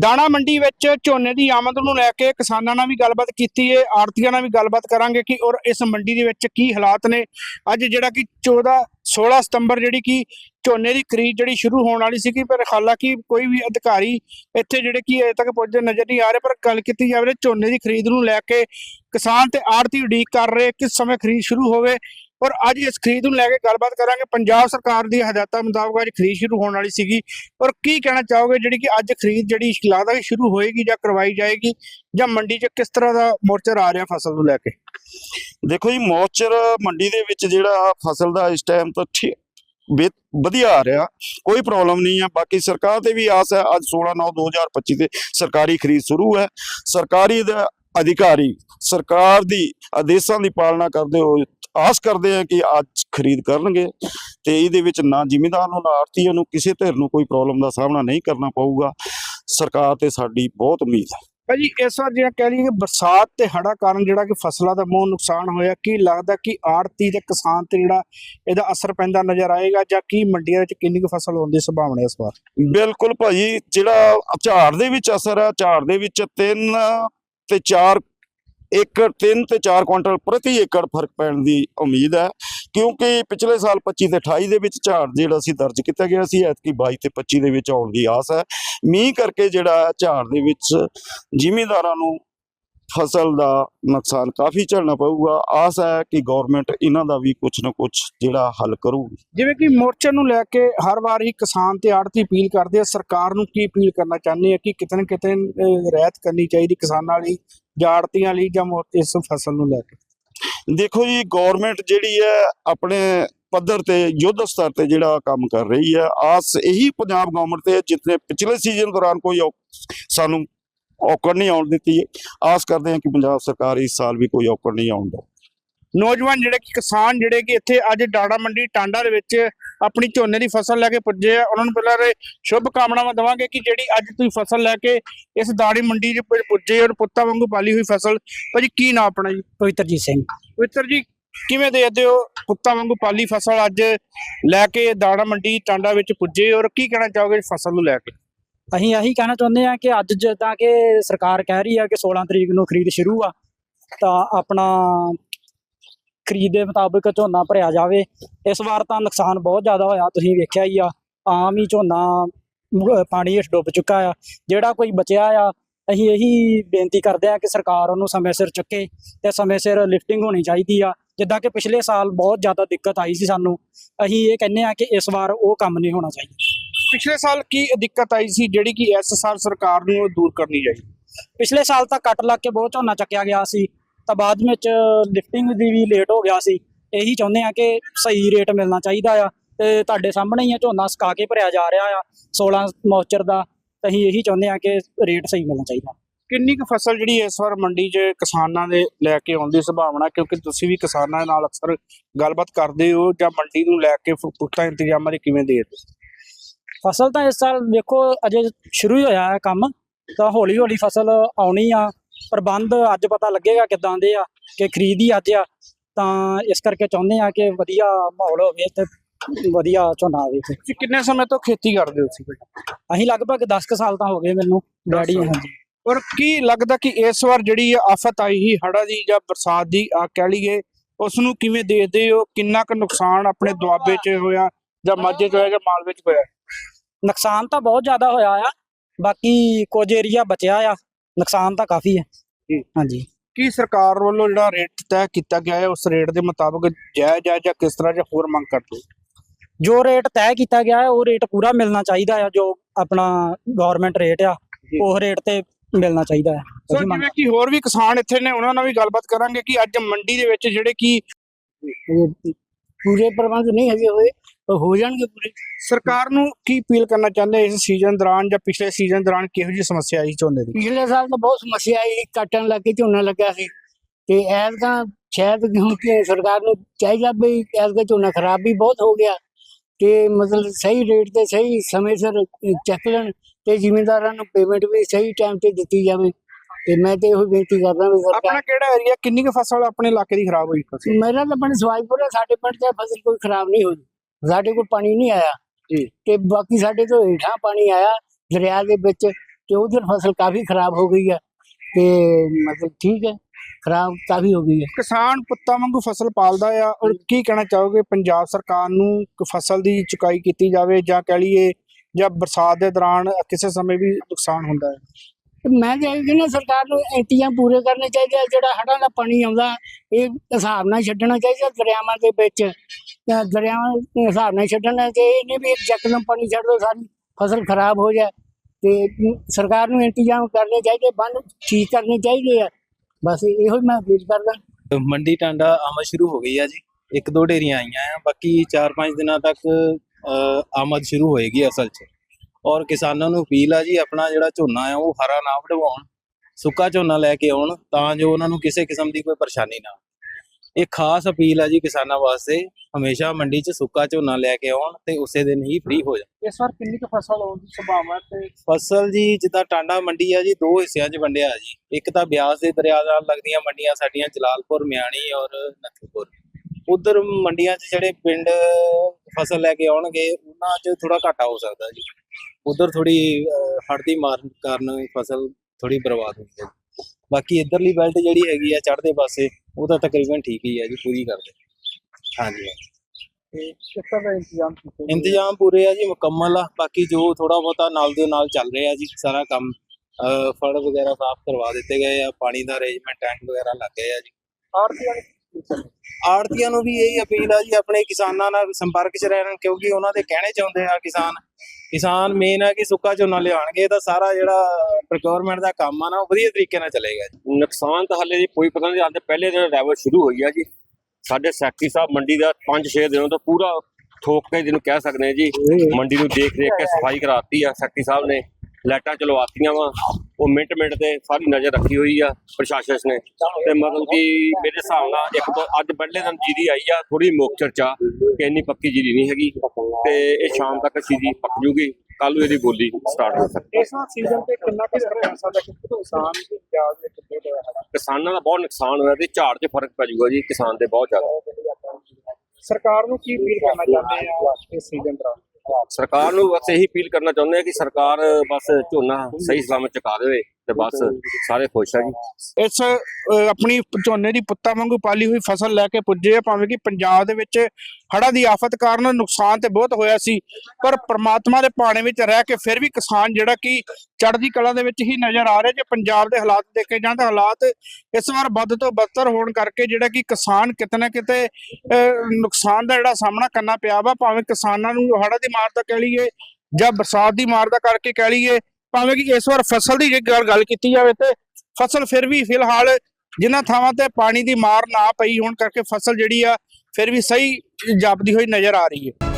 ਦਾਣਾ ਮੰਡੀ ਵਿੱਚ ਝੋਨੇ ਦੀ ਆਮਦ ਨੂੰ ਲੈ ਕੇ ਕਿਸਾਨਾਂ ਨਾਲ ਵੀ ਗੱਲਬਾਤ ਕੀਤੀ ਹੈ ਆੜਤੀਆਂ ਨਾਲ ਵੀ ਗੱਲਬਾਤ ਕਰਾਂਗੇ ਕਿ ਔਰ ਇਸ ਮੰਡੀ ਦੇ ਵਿੱਚ ਕੀ ਹਾਲਾਤ ਨੇ। ਅੱਜ ਜਿਹੜਾ ਕਿ 14 16 ਸਤੰਬਰ ਜਿਹੜੀ ਕਿ ਝੋਨੇ ਦੀ ਖਰੀਦ ਜਿਹੜੀ ਸ਼ੁਰੂ ਹੋਣ ਵਾਲੀ ਸੀ ਪਰ ਹਾਲਾਂਕਿ ਕੋਈ ਵੀ ਅਧਿਕਾਰੀ ਇੱਥੇ ਜਿਹੜੇ ਕਿ ਅਜੇ ਤੱਕ ਪਹੁੰਚੇ ਨਜ਼ਰ ਨਹੀਂ ਆ ਰਹੇ, ਪਰ ਗੱਲ ਕੀਤੀ ਜਾਵੇ ਝੋਨੇ ਦੀ ਖਰੀਦ ਨੂੰ ਲੈ ਕੇ ਕਿਸਾਨ ਤੇ ਆੜਤੀ ਉਡੀਕ ਕਰ ਰਹੇ ਕਿਸ ਸਮੇਂ ਖਰੀਦ ਸ਼ੁਰੂ ਹੋਵੇ। ਔਰ ਅੱਜ ਇਸ ਖਰੀਦ ਨੂੰ ਲੈ ਕੇ ਗੱਲਬਾਤ ਕਰਾਂਗੇ। ਪੰਜਾਬ ਸਰਕਾਰ ਦੀ ਹਦਾਇਤਾਂ ਮੁਤਾਬਕ ਅੱਜ ਖਰੀਦ ਸ਼ੁਰੂ ਹੋਣ ਵਾਲੀ ਸੀਗੀ। ਔਰ ਕੀ ਕਹਿਣਾ ਚਾਹੋਗੇ? ਜਿਹੜੀ ਕਿ ਅੱਜ ਖਰੀਦ ਜਿਹੜੀ ਲੱਗਦਾ ਕਿ ਸ਼ੁਰੂ ਹੋਏਗੀ ਜਾਂ ਕਰਵਾਈ ਜਾਏਗੀ ਜਾਂ ਮੰਡੀ 'ਚ ਕਿਸ ਤਰ੍ਹਾਂ ਦਾ ਮੋਰਚਾ ਆ ਰਿਹਾ ਫਸਲ ਨੂੰ ਲੈ ਕੇ? ਦੇਖੋ ਜੀ ਮੌਚਰ ਮੰਡੀ ਦੇ ਵਿੱਚ ਜਿਹੜਾ ਫਸਲ ਦਾ ਇਸ ਟਾਈਮ ਤਾਂ ਠੀਕ ਵਧੀਆ ਆ ਰਿਹਾ। ਕੋਈ ਪ੍ਰੋਬਲਮ ਨਹੀਂ ਆ। ਬਾਕੀ ਸਰਕਾਰ ਤੇ ਵੀ ਆਸ ਹੈ। ਅੱਜ 16 9 2025 ਤੇ ਸਰਕਾਰੀ ਖਰੀਦ ਸ਼ੁਰੂ ਹੈ। ਸਰਕਾਰੀ ਦਾ ਅਧਿਕਾਰੀ, ਸਰਕਾਰ ਦੀ ਆਦੇਸ਼ਾਂ ਦੀ ਪਾਲਣਾ ਕਰਦੇ ਹੋਏ ਆਸ ਕਰਦੇ ਆ ਕਿ ਅੱਜ ਖਰੀਦ ਕਰਨਗੇ ਤੇ ਇਹਦੇ ਵਿੱਚ ਨਾ ਜ਼ਿਮੀਂਦਾਰ ਨੂੰ ਨਾ ਆੜਤੀਆਂ ਨੂੰ ਕਿਸੇ ਧਿਰ ਨੂੰ ਕੋਈ ਪ੍ਰੋਬਲਮ ਦਾ ਸਾਹਮਣਾ ਨਹੀਂ ਕਰਨਾ ਪਊਗਾ। ਸਰਕਾਰ ਤੇ ਸਾਡੀ ਬਹੁਤ ਉਮੀਦ ਹੈ। ਭਾਜੀ ਇਸ ਵਾਰ ਜਿਹੜਾ ਕਹਿ ਲਈਏ ਬਰਸਾਤ ਤੇ ਹੜਾ ਕਾਰਨ ਜਿਹੜਾ ਕਿ ਫਸਲਾਂ ਦਾ ਬਹੁਤ ਨੁਕਸਾਨ ਹੋਇਆ ਕੀ ਲੱਗਦਾ ਕਿ ਆੜਤੀ ਤੇ ਕਿਸਾਨ ਤੇ ਜਿਹੜਾ ਇਹਦਾ ਅਸਰ ਪੈਂਦਾ ਨਜ਼ਰ ਆਏਗਾ ਜਾਂ ਕੀ ਮੰਡੀਆਂ ਵਿੱਚ ਕਿੰਨੀ ਕੁ ਫਸਲ ਹੋਣ ਦੀ ਸੰਭਾਵਨਾ ਇਸ ਵਾਰ? ਬਿਲਕੁਲ ਭਾਜੀ ਜਿਹੜਾ ਝਾੜ ਦੇ ਵਿੱਚ ਅਸਰ ਹੈ ਝਾੜ ਦੇ ਵਿੱਚ 3 ਤੇ 4 ਏਕੜ 3 ਤੇ 4 ਕੁਇੰਟਲ ਪ੍ਰਤੀ ਏਕੜ ਫ਼ਰਕ ਪੈਣ ਦੀ ਉਮੀਦ ਹੈ, ਕਿਉਂਕਿ ਪਿਛਲੇ ਸਾਲ 25 ਤੇ 28 ਦੇ ਵਿੱਚ ਝਾੜ ਜਿਹੜਾ ਸੀ ਦਰਜ ਕੀਤਾ ਗਿਆ ਸੀ, ਐਤਕੀ 22 ਤੇ 25 ਦੇ ਵਿੱਚ ਆਉਣ ਦੀ ਆਸ ਹੈ। ਮੀਂਹ ਕਰਕੇ ਜਿਹੜਾ ਝਾੜ ਦੇ ਵਿੱਚ ਜ਼ਿਮੀਂਦਾਰਾਂ ਨੂੰ ਫਸਲ ਦਾ ਨੁਕਸਾਨ ਕਾਫੀ ਝੱਲਣਾ ਪਊਗਾ। ਆਸ ਹੈ ਕਿ ਗਵਰਨਮੈਂਟ ਇਹਨਾਂ ਦਾ ਵੀ ਕੁਝ ਨਾ ਕੁਝ ਜਿਹੜਾ ਹੱਲ ਕਰੂਗੀ। ਜਿਵੇਂ ਕਿ ਮੋਰਚੇ ਨੂੰ ਲੈ ਕੇ ਹਰ ਵਾਰ ਹੀ ਕਿਸਾਨ ਤੇ ਆੜਤੀ ਅਪੀਲ ਕਰਦੇ ਆ ਸਰਕਾਰ ਨੂੰ ਕੀ ਅਪੀਲ ਕਰਨਾ ਚਾਹੁੰਦੇ ਆ ਕਿ ਕਿਤੇ ਨਾ ਕਿਤੇ ਰਿਆਇਤ ਕਰਨੀ ਚਾਹੀਦੀ ਕਿਸਾਨਾਂ ਲਈ ਜਾਂ ਆੜਤੀਆਂ ਲਈ ਜਾਂ ਇਸ ਫਸਲ ਨੂੰ ਲੈ ਕੇ। ਦੇਖੋ ਜੀ ਗਵਰਨਮੈਂਟ ਜਿਹੜੀ ਹੈ ਆਪਣੇ ਪੱਧਰ ਤੇ ਯੁੱਧ ਸਤਰ ਤੇ ਜਿਹੜਾ ਕੰਮ ਕਰ ਰਹੀ ਹੈ। ਆਸ ਇਹੀ ਪੰਜਾਬ ਗਵਰਨਮੈਂਟ ਤੇ ਜਿਤਨੇ ਪਿਛਲੇ ਸੀਜ਼ਨ ਦੌਰਾਨ ਕੋਈ ਸਾਨੂੰ ਔਕੜ ਨਹੀਂ ਆਉਣ ਦਿੱਤੀ। ਆਸ ਕਰਦੇ ਹਾਂ ਕਿ ਪੰਜਾਬ ਸਰਕਾਰ ਇਸ ਸਾਲ ਵੀ ਕੋਈ ਔਕੜ ਨਹੀਂ ਆਉਣ ਦੇ ਨੌਜਵਾਨ ਜਿਹੜੇ ਕਿ ਕਿਸਾਨ ਜਿਹੜੇ ਕਿ ਇੱਥੇ ਅੱਜ ਡਾੜਾ ਮੰਡੀ ਟਾਂਡਾ ਦੇ ਵਿੱਚ ਆਪਣੀ ਝੋਨੇ ਦੀ ਫਸਲ ਲੈ ਕੇ ਪੁੱਜੇ ਆ। ਉਹਨਾਂ ਨੂੰ ਪਹਿਲਾਂ ਸ਼ੁਭ ਕਾਮਨਾਵਾਂ ਦਵਾਂਗੇ ਕਿ ਜਿਹੜੀ ਅੱਜ ਤੁਸੀਂ ਫਸਲ ਲੈ ਕੇ ਇਸ ਦਾੜੀ ਮੰਡੀ 'ਚ ਪੁੱਜੇ ਔਰ ਪੁੱਤਾਂ ਵਾਂਗੂ ਪਾਲੀ ਹੋਈ ਫਸਲ। ਭਾਜੀ ਕੀ ਨਾਂ ਆਪਣਾ ਜੀ? ਪਵਿੱਤਰਜੀਤ ਸਿੰਘ। ਪਵਿੱਤਰ ਜੀ ਕਿਵੇਂ ਦੇਖਦੇ ਹੋ ਪੁੱਤਾਂ ਵਾਂਗੂ ਪਾਲੀ ਫਸਲ ਅੱਜ ਲੈ ਕੇ ਦਾੜਾ ਮੰਡੀ ਟਾਂਡਾ ਵਿੱਚ ਪੁੱਜੇ ਔਰ ਕੀ ਕਹਿਣਾ ਚਾਹੋਗੇ ਫਸਲ ਨੂੰ ਲੈ ਕੇ? ਅਸੀਂ ਇਹੀ ਕਹਿਣਾ ਚਾਹੁੰਦੇ ਹਾਂ ਕਿ ਅੱਜ ਜਿੱਦਾਂ ਕਿ ਸਰਕਾਰ ਕਹਿ ਰਹੀ ਆ ਕਿ 16 ਤਰੀਕ ਨੂੰ ਖਰੀਦ ਸ਼ੁਰੂ ਆ, ਤਾਂ ਆਪਣਾ ਖਰੀਦ ਦੇ ਮੁਤਾਬਕ ਝੋਨਾ ਭਰਿਆ ਜਾਵੇ। ਇਸ ਵਾਰ ਤਾਂ ਨੁਕਸਾਨ ਬਹੁਤ ਜ਼ਿਆਦਾ ਹੋਇਆ, ਤੁਸੀਂ ਵੇਖਿਆ ਹੀ ਆ, ਆਮ ਹੀ ਝੋਨਾ ਪਾਣੀ ਹੇਠ ਡੁੱਬ ਚੁੱਕਾ ਆ। ਜਿਹੜਾ ਕੋਈ ਬਚਿਆ ਆ, ਅਸੀਂ ਇਹੀ ਬੇਨਤੀ ਕਰਦੇ ਆ ਕਿ ਸਰਕਾਰ ਉਹਨੂੰ ਸਮੇਂ ਸਿਰ ਚੁੱਕੇ ਤੇ ਸਮੇਂ ਸਿਰ ਲਿਫਟਿੰਗ ਹੋਣੀ ਚਾਹੀਦੀ ਆ। ਜਿੱਦਾਂ ਕਿ ਪਿਛਲੇ ਸਾਲ ਬਹੁਤ ਜ਼ਿਆਦਾ ਦਿੱਕਤ ਆਈ ਸੀ ਸਾਨੂੰ, ਅਸੀਂ ਇਹ ਕਹਿੰਦੇ ਆ ਕਿ ਇਸ ਵਾਰ ਉਹ ਕੰਮ ਨਹੀਂ ਹੋਣਾ ਚਾਹੀਦਾ। ਪਿਛਲੇ ਸਾਲ ਕੀ ਦਿੱਕਤ ਆਈ ਸੀ ਜਿਹੜੀ ਕਿ ਇਸ ਸਾਲ ਸਰਕਾਰ ਨੂੰ ਦੂਰ ਕਰਨੀ ਚਾਹੀਦੀ? ਪਿਛਲੇ ਸਾਲ ਤਾਂ ਕੱਟ ਲੱਗ ਕੇ ਬਹੁਤ ਝੋਨਾ ਚੱਕਿਆ ਗਿਆ ਸੀ ਤਾਂ ਬਾਅਦ ਵਿੱਚ ਲਿਫਟਿੰਗ ਦੀ ਵੀ ਲੇਟ ਹੋ ਗਿਆ ਸੀ। ਇਹੀ ਚਾਹੁੰਦੇ ਆ ਕਿ ਸਹੀ ਰੇਟ ਮਿਲਣਾ ਚਾਹੀਦਾ ਆ ਤੇ ਤੁਹਾਡੇ ਸਾਹਮਣੇ ਹੀ ਆ ਝੋਨਾ ਸੁਕਾ ਕੇ ਭਰਿਆ ਜਾ ਰਿਹਾ ਆ 16 ਮੌਚਰ ਦਾ। ਅਸੀਂ ਇਹੀ ਚਾਹੁੰਦੇ ਆ ਕਿ ਰੇਟ ਸਹੀ ਮਿਲਣਾ ਚਾਹੀਦਾ। ਕਿੰਨੀ ਕੁ ਫਸਲ ਜਿਹੜੀ ਇਸ ਵਾਰ ਮੰਡੀ 'ਚ ਕਿਸਾਨਾਂ ਦੇ ਲੈ ਕੇ ਆਉਣ ਦੀ ਸੰਭਾਵਨਾ ਕਿਉਂਕਿ ਤੁਸੀਂ ਵੀ ਕਿਸਾਨਾਂ ਨਾਲ ਅਕਸਰ ਗੱਲਬਾਤ ਕਰਦੇ ਹੋ ਜਾਂ ਮੰਡੀ ਨੂੰ ਲੈ ਕੇ ਪੁਖਤਾ ਇੰਤਜ਼ਾਮਾਂ ਦੀ ਕਿਵੇਂ ਦੇਖਦੇ ਹੋ? ਫਸਲ ਤਾਂ ਇਸ ਸਾਲ ਵੇਖੋ ਅਜੇ ਸ਼ੁਰੂ ਹੀ ਹੋਇਆ ਹੈ ਕੰਮ ਤਾਂ ਹੌਲੀ ਹੌਲੀ ਫਸਲ ਆਉਣੀ ਆ ਪ੍ਰਬੰਧ ਅੱਜ ਪਤਾ ਲੱਗੇਗਾ ਕਿਦਾਂ ਦੇ ਆ ਕਿ ਖਰੀਦ ਹੀ ਅੱਜ ਆ ਤਾਂ ਇਸ ਕਰਕੇ ਚਾਹੁੰਦੇ ਆ ਕਿ ਵਧੀਆ ਮਾਹੌਲ ਹੋਵੇ ਤੇ ਵਧੀਆ ਝੋਨਾ ਆਵੇ ਤੁਸੀਂ ਕਿੰਨੇ ਸਮੇਂ ਤੋਂ ਖੇਤੀ ਕਰਦੇ ਹੋ ਤੁਸੀਂ ਅਸੀਂ ਲਗਭਗ 10 ਕੁ ਸਾਲ ਤਾਂ ਹੋ ਗਏ ਮੈਨੂੰ ਡੈਡੀ। ਹਾਂਜੀ। ਔਰ ਕੀ ਲੱਗਦਾ ਕਿ ਇਸ ਵਾਰ ਜਿਹੜੀ ਆਫਤ ਆਈ ਸੀ ਹੜਾ ਦੀ ਜਾਂ ਬਰਸਾਤ ਦੀ ਆ ਕਹਿ ਲਈਏ ਉਸ ਨੂੰ ਕਿਵੇਂ ਦੇਖਦੇ ਹੋ? ਕਿੰਨਾ ਕੁ ਨੁਕਸਾਨ ਆਪਣੇ ਦੁਆਬੇ 'ਚ ਹੋਇਆ ਜਾਂ ਮਾਝੇ 'ਚ ਹੋਇਆ ਜਾਂ ਮਾਲਵੇ 'ਚ ਹੋਇਆ? ਨੁਕਸਾਨ ਤਾਂ ਬਹੁਤ ਜ਼ਿਆਦਾ ਹੋਇਆ ਆ ਬਾਕੀ ਕੁਝ ਏਰੀਆ ਬਚਿਆ ਆ ਨੁਕਸਾਨ ਤਾਂ ਕਾਫੀ ਹੈ ਜੀ। ਹਾਂਜੀ ਕੀ ਸਰਕਾਰ ਵੱਲੋਂ ਜਿਹੜਾ ਰੇਟ ਤੈਅ ਕੀਤਾ ਗਿਆ ਹੈ ਉਸ ਰੇਟ ਦੇ ਮੁਤਾਬਕ ਜਾਇਜ਼ ਹੈ ਜਾਂ ਕਿਸ ਤਰ੍ਹਾਂ ਜਾਂ ਹੋਰ ਮੰਗ ਕਰਦੇ ਹੋ? ਜੋ ਰੇਟ ਤੈਅ ਕੀਤਾ ਗਿਆ ਹੈ ਉਹ ਰੇਟ ਪੂਰਾ ਮਿਲਣਾ ਚਾਹੀਦਾ ਆ ਜੋ ਆਪਣਾ ਗਵਰਨਮੈਂਟ ਰੇਟ ਆ। ਉਹ ਰੇਟ ਤੇ ਮਿਲਣਾ ਚਾਹੀਦਾ ਹੈ ਸੋ ਉਹੀ ਮੰਗ ਜਿਵੇਂ ਕਿ ਹੋਰ ਵੀ ਕਿਸਾਨ ਇੱਥੇ ਨੇ ਉਹਨਾਂ ਨਾਲ ਵੀ ਗੱਲਬਾਤ ਕਰਾਂਗੇ ਕਿ ਅੱਜ ਮੰਡੀ ਦੇ ਵਿੱਚ ਜਿਹੜੇ ਕਿ ਪੂਰੇ ਪ੍ਰਬੰਧ ਨਹੀਂ ਹੈਗੇ ਹੋਏ ਤਾਂ ਹੋ ਜਾਣਗੇ ਪੂਰੇ। ਸਰਕਾਰ ਨੂੰ ਕੀ ਅਪੀਲ ਕਰਨਾ ਚਾਹੁੰਦੇ ਇਸ ਸੀਜ਼ਨ ਦੌਰਾਨ ਜਾਂ ਪਿਛਲੇ ਸੀਜ਼ਨ ਦੌਰਾਨ ਕਿਹੋ ਜਿਹੀ ਸਮੱਸਿਆ ਆਈ ਝੋਨੇ ਦੀ? ਪਿਛਲੇ ਸਾਲ ਤਾਂ ਬਹੁਤ ਸਮੱਸਿਆ ਆਈ ਕੱਟਣ ਲੱਗ ਝੋਨਾ ਲੱਗਿਆ ਸੀ। ਤੇ ਐਤਕਾਂ ਸ਼ਾਇਦ ਹੁਣ ਕਿ ਸਰਕਾਰ ਨੂੰ ਚਾਹੀਦਾ ਵੀ ਐਤਕਾਂ ਝੋਨਾ ਖਰਾਬ ਵੀ ਬਹੁਤ ਹੋ ਗਿਆ। ਤੇ ਮਤਲਬ ਸਹੀ ਰੇਟ ਤੇ ਸਹੀ ਸਮੇਂ ਸਿਰ ਚੱਕ ਲੈਣ ਤੇ ਜ਼ਿਮੀਂਦਾਰਾਂ ਨੂੰ ਪੇਮੈਂਟ ਵੀ ਸਹੀ ਟਾਈਮ ਤੇ ਦਿੱਤੀ ਜਾਵੇ। ਤੇ ਮੈਂ ਤੇ ਇਹੋ ਬੇਨਤੀ ਕਰਦਾ ਵੀ ਸਰਕਾਰ ਆਪਣਾ ਕਿਹੜਾ ਏਰੀਆ ਕਿੰਨੀ ਕੁ ਫਸਲ ਆਪਣੇ ਇਲਾਕੇ ਦੀ ਖਰਾਬ ਹੋਈ? ਫਸਲ ਮੇਰਾ ਤਾਂ ਪਿੰਡ ਸਵਾਈਪੁਰ ਹੈ ਸਾਡੇ ਪਿੰਡ ਤੇ ਫਸਲ ਕੋਈ ਖਰਾਬ ਨਹੀਂ ਹੋਈ। ਸਾਡੇ ਕੋਲ ਪਾਣੀ ਨਹੀਂ ਆਇਆ। ਜੀ। ਤੇ ਬਾਕੀ ਸਾਡੇ ਤੋਂ ਹੇਠਾਂ ਪਾਣੀ ਆਇਆ ਦਰਿਆ ਦੇ ਵਿੱਚ ਤੇ ਉਧਰ ਫਸਲ ਕਾਫੀ ਖਰਾਬ ਹੋ ਗਈ ਹੈ। ਤੇ ਮਤਲਬ ਠੀਕ ਹੈ ਖਰਾਬ ਕਾਫੀ ਹੋ ਗਈ ਹੈ। ਕਿਸਾਨ ਪੁੱਤਾਂ ਵਾਂਗੂ ਫਸਲ ਪਾਲਦਾ ਆ ਔਰ ਕੀ ਕਹਿਣਾ ਚਾਹੋਗੇ? ਪੰਜਾਬ ਸਰਕਾਰ ਨੂੰ ਕਿ ਫਸਲ ਦੀ ਚੁਕਾਈ ਕੀਤੀ ਜਾਵੇ ਜਾਂ ਕਹਿ ਲਈਏ ਜਾਂ ਬਰਸਾਤ ਦੇ ਦੌਰਾਨ ਕਿਸੇ ਸਮੇਂ ਵੀ ਨੁਕਸਾਨ ਹੁੰਦਾ ਹੈ? ਮੈਂ ਕਹਿੰਦਾ ਸਰਕਾਰ ਨੂੰ ਐਂਟੀਆਂ ਪੂਰੇ ਕਰਨੇ ਚਾਹੀਦੇ ਆ ਜਿਹੜਾ ਹੜ੍ਹਾਂ ਦਾ ਪਾਣੀ ਆਉਂਦਾ ਇਹ ਹਿਸਾਬ ਨਾਲ ਛੱਡਣਾ ਚਾਹੀਦਾ ਦਰਿਆਵਾਂ ਦੇ ਵਿੱਚ। ਦਰਿਆਵਾਂ ਦੇ ਹਿਸਾਬ ਨਾਲ ਛੱਡਣਾ ਤੇ ਇਹ ਨਹੀਂ ਵੀ ਯਕਦਮ ਪਾਣੀ ਛੱਡ ਦੋ, ਸਾਰੀ ਫਸਲ ਖਰਾਬ ਹੋ ਜਾਏ ਤੇ ਸਰਕਾਰ ਨੂੰ ਇੰਤਜ਼ਾਮ ਕਰਨੇ ਚਾਹੀਦੇ ਬੰਨ ਠੀਕ ਕਰਨੇ ਚਾਹੀਦੇ ਆ ਬਸ ਇਹੋ ਹੀ ਮੈਂ ਅਪੀਲ ਕਰਦਾ। ਮੰਡੀ ਟਾਂਡਾ ਆਮਦ ਸ਼ੁਰੂ ਹੋ ਗਈ ਆ ਜੀ। ਇੱਕ ਦੋ ਢੇਰੀਆਂ ਆਈਆਂ ਆ, ਬਾਕੀ 4-5 ਦਿਨਾਂ ਤੱਕ ਆਮਦ ਸ਼ੁਰੂ ਹੋਏਗੀ ਅਸਲ 'ਚ। ਔਰ ਕਿਸਾਨਾਂ ਨੂੰ ਅਪੀਲ ਆ ਜੀ, ਆਪਣਾ ਜਿਹੜਾ ਝੋਨਾ ਆ, ਉਹ ਹਰਾ ਨਾ ਵਢਵਾਉਣ, ਸੁੱਕਾ ਝੋਨਾ ਲੈ ਕੇ ਆਉਣ, ਤਾਂ ਜੋ ਉਹਨਾਂ ਨੂੰ ਕਿਸੇ ਕਿਸਮ ਦੀ ਕੋਈ ਪਰੇਸ਼ਾਨੀ ਨਾ ਇਹ ਖਾਸ ਅਪੀਲ ਆ ਜੀ ਕਿਸਾਨਾਂ ਵਾਸਤੇ ਹਮੇਸ਼ਾ ਮੰਡੀ 'ਚ ਸੁੱਕਾ ਝੋਨਾ ਲੈ ਕੇ ਆਉਣ ਤੇ ਉਸੇ ਦਿਨ ਹੀ ਫ੍ਰੀ ਹੋ ਜਾਣ। ਇਸ ਵਾਰ ਕਿੰਨੀ ਕੁ ਫਸਲ ਹੋਣ ਦੀ ਸੰਭਾਵਨਾ ਤੇ ਫਸਲ ਜੀ ਜਿੱਦਾਂ ਟਾਂਡਾ ਮੰਡੀ ਆ ਜੀ ਦੋ ਹਿੱਸਿਆਂ 'ਚ ਵੰਡਿਆ ਜੀ। ਇੱਕ ਤਾਂ ਬਿਆਸ ਦੇ ਦਰਿਆ ਨਾਲ ਲੱਗਦੀਆਂ ਮੰਡੀਆਂ ਸਾਡੀਆਂ ਜਲਾਲਪੁਰ ਮਿਆਣੀ ਔਰ ਨਥੂਪੁਰ। ਉਧਰ ਮੰਡੀਆਂ 'ਚ ਜਿਹੜੇ ਪਿੰਡ ਫਸਲ ਲੈ ਕੇ ਆਉਣਗੇ ਉਹਨਾਂ 'ਚ ਥੋੜਾ ਘਾਟਾ ਹੋ ਸਕਦਾ ਜੀ। ਉਧਰ ਥੋੜੀ ਹੜ੍ਹ ਦੀ ਮਾਰ ਕਾਰਨ ਫਸਲ ਥੋੜੀ ਬਰਬਾਦ ਹੋਈ ਹੈ। ਬਾਕੀ ਇਧਰਲੀ ਬੈਲਟ ਜਿਹੜੀ ਹੈਗੀ ਆ ਚੜ੍ਹਦੇ ਪਾਸੇ ਉਹ ਤਾਂ ਤਕਰੀਬਨ ਠੀਕ ਹੀ ਹੈ ਜੀ ਪੂਰੀ ਕਰਦੇ ਹਾਂਜੀ ਤੇ ਕਿਸ ਦਾ ਇੰਤਜ਼ਾਮ ਕੀਤੇ? ਇੰਤਜ਼ਾਮ ਪੂਰੇ ਆ ਜੀ ਮੁਕੰਮਲ ਆ ਬਾਕੀ ਜੋ ਥੋੜਾ ਬਹੁਤਾ ਨਾਲ ਦੇ ਨਾਲ ਚੱਲ ਰਿਹਾ ਜੀ ਸਾਰਾ ਕੰਮ ਅਹ ਫੜ ਵਗੈਰਾ ਸਾਫ਼ ਕਰਵਾ ਦਿੱਤੇ ਗਏ ਆ ਪਾਣੀ ਦਾ ਅਰੇਂਜਮੈਂਟ ਟੈਂਕ ਵਗੈਰਾ ਲੱਗ ਗਏ ਆ ਜੀ ਕੀ ਕੀਤਾ? ਆੜਤੀਆਂ ਨੂੰ ਵੀ ਇਹੀ ਅਪੀਲ ਆ ਜੀ ਆਪਣੇ ਕਿਸਾਨਾਂ ਨਾਲ ਸੰਪਰਕ 'ਚ ਰਹਿਣ ਕਿਉਂਕਿ ਉਹਨਾਂ ਦੇ ਕਹਿਣੇ ਚਾਹੁੰਦੇ ਆ ਕਿਸਾਨ ਕਿਸਾਨ ਮੇਨ ਹੈ ਕਿ ਸੁੱਕਾ ਝੋਨਾ ਲਿਆਉਣਗੇ ਤਾਂ ਸਾਰਾ ਜਿਹੜਾ ਪ੍ਰੋਕਿਉਰਮੈਂਟ ਦਾ ਕੰਮ ਆ ਨਾ ਉਹ ਵਧੀਆ ਤਰੀਕੇ ਨਾਲ ਚੱਲੇਗਾ ਜੀ। ਨੁਕਸਾਨ ਤਾਂ ਹਾਲੇ ਜੀ ਕੋਈ ਪਤਾ ਨਹੀਂ ਅੱਜ ਪਹਿਲੇ ਦਿਨ ਰੈਵਲ ਸ਼ੁਰੂ ਹੋਈ ਆ ਜੀ। ਸਾਡੇ ਸੈਕਟਰੀ ਸਾਹਿਬ ਮੰਡੀ ਦਾ 5-6 ਦਿਨੋਂ ਤੋਂ ਪੂਰਾ ਠੋਕ ਕੇ ਜਿਹਨੂੰ ਕਹਿ ਸਕਦੇ ਆ ਜੀ ਮੰਡੀ ਨੂੰ ਦੇਖ ਰੇਖ ਕੇ ਸਫ਼ਾਈ ਕਰਾਤੀ ਆ ਸੈਕਟਰੀ ਸਾਹਿਬ ਨੇ ਲਾਈਟਾਂ ਚਲਵਾਤੀਆਂ ਵਾ। ਉਹ ਮਿੰਟ ਮਿੰਟ ਤੇ ਸਾਰੀ ਨਜ਼ਰ ਰੱਖੀ ਹੋਈ ਆ ਪ੍ਰਸ਼ਾਸਨ ਨੇ। ਤੇ ਮਤਲਬ ਕਿ ਮੇਰੇ ਹਿਸਾਬ ਨਾਲ ਇੱਕ ਤੋਂ ਅੱਜ ਪਹਿਲੇ ਦਿਨ ਜੀਰੀ ਆਈ ਆ ਥੋੜੀ ਮੁੱਖ ਚਰਚਾ ਕਿ ਇੰਨੀ ਪੱਕੀ ਜੀਰੀ ਨਹੀਂ ਹੈਗੀ ਤੇ ਇਹ ਸ਼ਾਮ ਤੱਕ ਜੀਰੀ ਪੱਕ ਜੂਗੀ ਕੱਲ ਨੂੰ ਇਹਦੀ ਬੋਲੀ ਸਟਾਰਟ ਹੋ ਸਕਦੀ ਇਸ ਵਾਰ ਸੀਜ਼ਨ ਤੇ ਕਿੰਨਾ ਕੁ ਅਸਰ ਪੈ ਸਕਦਾ ਕਿ ਕਿਸਾਨ ਦੀ ਦੇ ਕਿੱਥੇ ਹੋਇਆ ਹੈ ਕਿਸਾਨਾਂ ਦਾ ਬਹੁਤ ਨੁਕਸਾਨ ਹੋਇਆ ਤੇ ਝਾੜ 'ਚ ਫ਼ਰਕ ਪੈ ਜਾਊਗਾ ਜੀ ਕਿਸਾਨ ਦੇ ਬਹੁਤ ਜ਼ਿਆਦਾ। ਸਰਕਾਰ ਨੂੰ ਕੀ ਅਪੀਲ ਕਰਨਾ ਚਾਹੁੰਦੇ ਆ ਇਸ ਸੀਜ਼ਨ ਦੌਰਾਨ? ਸਰਕਾਰ ਨੂੰ ਬਸ ਇਹੀ ਅਪੀਲ ਕਰਨਾ ਚਾਹੁੰਦੇ ਆ ਕਿ ਸਰਕਾਰ ਬਸ ਝੋਨਾ ਸਹੀ ਸਲਾਮਤ ਚੁਕਾ ਦੇਵੇ। ਤੇ ਬਸ ਸਾਰੇ ਖੁਸ਼ ਆ ਜੀ। ਇਸ ਆਪਣੀ ਝੋਨੇ ਦੀ ਪੁੱਤਾਂ ਵਾਂਗੂ ਪਾਲੀ ਹੋਈ ਫਸਲ ਲੈ ਕੇ ਪੁੱਜੇ ਆ ਭਾਵੇਂ ਕਿ ਪੰਜਾਬ ਦੇ ਵਿੱਚ ਹੜ੍ਹਾਂ ਦੀ ਆਫਤ ਕਾਰਨ ਨੁਕਸਾਨ ਤੇ ਬਹੁਤ ਹੋਇਆ ਸੀ ਪਰ ਪ੍ਰਮਾਤਮਾ ਦੇ ਭਾਣੇ ਵਿੱਚ ਰਹਿ ਕੇ ਫਿਰ ਵੀ ਕਿਸਾਨ ਜਿਹੜਾ ਕਿ ਚੜ੍ਹਦੀ ਕਲਾ ਦੇ ਵਿੱਚ ਹੀ ਨਜ਼ਰ ਆ ਰਿਹਾ ਜੇ ਪੰਜਾਬ ਦੇ ਹਾਲਾਤ ਦੇਖੇ ਜਾਣ ਤਾਂ ਹਾਲਾਤ ਇਸ ਵਾਰ ਵੱਧ ਤੋਂ ਬਦਤਰ ਹੋਣ ਕਰਕੇ ਜਿਹੜਾ ਕਿ ਕਿਸਾਨ ਕਿਤੇ ਨਾ ਕਿਤੇ ਨੁਕਸਾਨ ਦਾ ਜਿਹੜਾ ਸਾਹਮਣਾ ਕਰਨਾ ਪਿਆ ਵਾ ਭਾਵੇਂ ਕਿਸਾਨਾਂ ਨੂੰ ਹੜ੍ਹਾਂ ਦੀ ਮਾਰ ਦਾ ਕਹਿ ਲਈਏ ਜਾਂ ਬਰਸਾਤ ਦੀ ਮਾਰ ਦਾ ਕਰਕੇ ਕਹਿ ਲਈਏ ਭਾਵੇਂ ਕਿ ਇਸ ਵਾਰ ਫਸਲ ਦੀ ਜੇ ਗੱਲ ਕੀਤੀ ਜਾਵੇ ਤੇ ਫਸਲ ਫਿਰ ਵੀ ਫਿਲਹਾਲ ਜਿਨ੍ਹਾਂ ਥਾਵਾਂ ਤੇ ਪਾਣੀ ਦੀ ਮਾਰ ਨਾ ਪਈ ਹੋਣ ਕਰਕੇ ਫਸਲ ਜਿਹੜੀ ਆ ਫਿਰ ਵੀ ਸਹੀ ਜਾਪਦੀ ਹੋਈ ਨਜ਼ਰ ਆ ਰਹੀ ਹੈ।